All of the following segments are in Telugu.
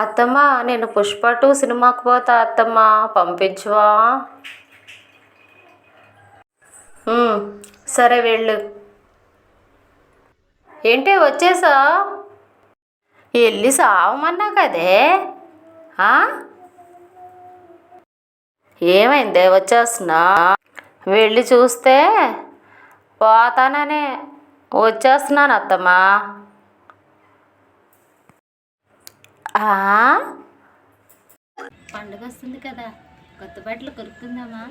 అత్తమ్మ నేను పుష్ప టూ సినిమాకు పోతా అత్తమ్మ. పంపించవా? సరే వెళ్ళు. ఏంటి వచ్చేసా? వెళ్ళి సావమన్నా కదే? ఏమైంది ఏమైందే వచ్చేస్తున్నా? వెళ్ళి చూస్తే పోతాననే. వచ్చేస్తున్నాను అత్తమ్మా. ఆ? పండుగ వస్తుంది కదా. కొత్త బట్టలు కొనుక్కుందామా?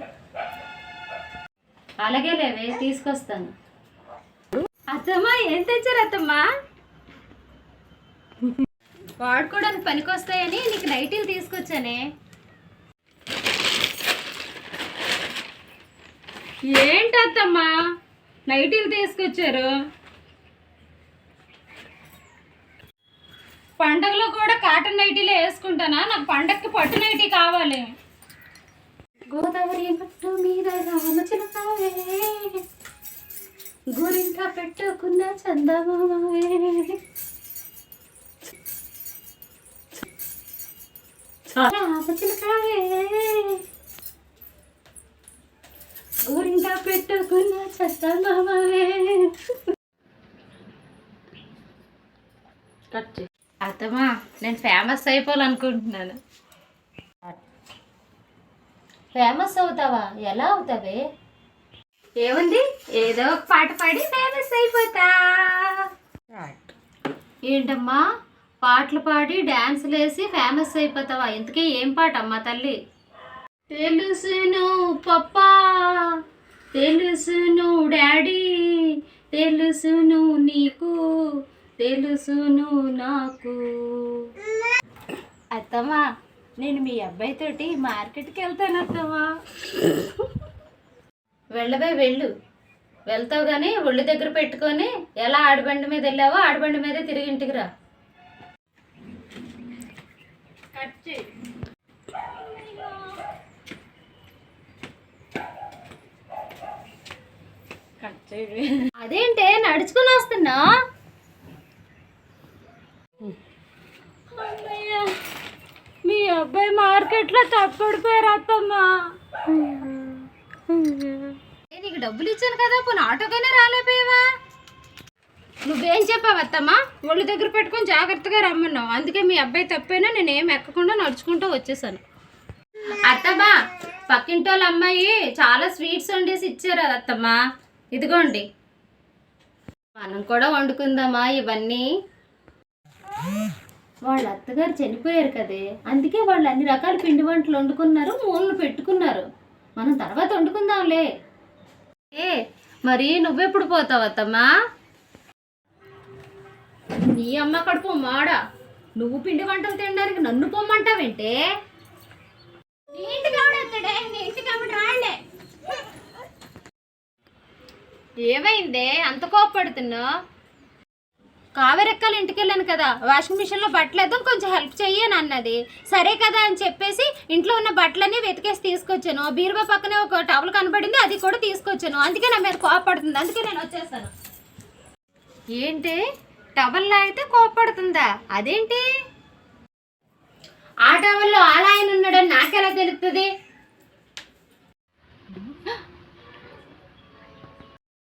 అలాగే లేవే తీసుకొస్తాను. అత్తమ్మా ఏం తెచ్చారు అత్తమ్మా? వాడుకోవడానికి పనికొస్తాయని నీకు నైటీలు తీసుకొచ్చానే. ఏంటి అత్తమ్మా నైటీలు తీసుకొచ్చారు? పండగలో కూడా కాటన్ నైటీలే వేసుకుంటానా? నాకు పండగకి పట్టు నైటీ కావాలి. గోదావరి పట్టు మీద రామచిలకావే గురింక పెట్టుకున్న చందమామవే. రామచిలకావే గురింక పెట్టుకున్న చందమామవే. కట్. అత్తమ్మా నేను ఫేమస్ అయిపోవాలనుకుంటున్నాను. ఫేమస్ అవుతావా? ఎలా అవుతావే? ఏముంది? ఏదో ఒక పాట పాడి ఫేమస్ అయిపోతా. ఏంటమ్మా? పాటలు పాడి డ్యాన్సులు వేసి ఫేమస్ అయిపోతావా? ఇంతకీ ఏం పాట అమ్మా తల్లి? తెలుసును పప్పా. తెలుసును డాడీ. తెలుసును నీకు. తెలుసును నాకు. అత్తమ్మా నేను మీ అబ్బాయితోటి మార్కెట్కి వెళ్తాను అత్తమ్మా. వెళ్ళవే వెళ్ళు. వెళ్తావు కానీ ఒళ్ళు దగ్గర పెట్టుకొని ఎలా ఆడబండి మీద వెళ్ళావో ఆడబండి మీదే తిరిగి ఇంటికి రా. అదేంటే నడుచుకుని వస్తున్నా అమ్మయ్య, మీ అబ్బాయి మార్కెట్లో తప్పడిపోయారు అత్తమ్మా. నీకు డబ్బులు ఇచ్చాను కదా పోనీ ఆటోకైనా రాలేపోయావా నువ్వేం చెప్పావు అత్తమ్మా? ఒళ్ళు దగ్గర పెట్టుకొని జాగ్రత్తగా రమ్మన్నావు. అందుకే మీ అబ్బాయి తప్పైనా నేను ఏం ఎక్కకుండా నడుచుకుంటూ వచ్చేసాను. అత్తమ్మా పక్కింటి వాళ్ళ అమ్మాయి చాలా స్వీట్స్ వండేసి ఇచ్చారు అత్తమ్మా. ఇదిగోండి. మనం కూడా వండుకుందామా ఇవన్నీ? వాళ్ళ అత్తగారు చనిపోయారు కదే. అందుకే వాళ్ళు అన్ని రకాల పిండి వంటలు వండుకున్నారు మూలలు పెట్టుకున్నారు. మనం తర్వాత వండుకుందాంలే. ఏ మరి నువ్వెప్పుడు పోతావు అత్తమ్మా? నీ అమ్మ కడుపు మాడ. నువ్వు పిండి వంటలు తినడానికి నన్ను పొమ్మంటావేంటే? నీ ఏమైందే? అంత కోపడుతున్నావు కావేరెక్కల ఇంటికి వెళ్ళాను కదా వాషింగ్ మిషన్లో బట్టలు వేద్దాం కొంచెం హెల్ప్ చెయ్యను అన్నది. సరే కదా అని చెప్పేసి ఇంట్లో ఉన్న బట్టలన్నీ వెతికేసి తీసుకొచ్చాను. ఆ బీరువా పక్కనే ఒక టవల్ కనబడింది అది కూడా తీసుకొచ్చాను. అందుకే నా మీద కోపడుతుంది అందుకే నేను వచ్చేసాను ఏంటి? టవల్లో అయితే కోపడుతుందా అదేంటి? ఆ టవల్లో ఆలాయన ఉన్నాడని నాకెలా తెలుస్తుంది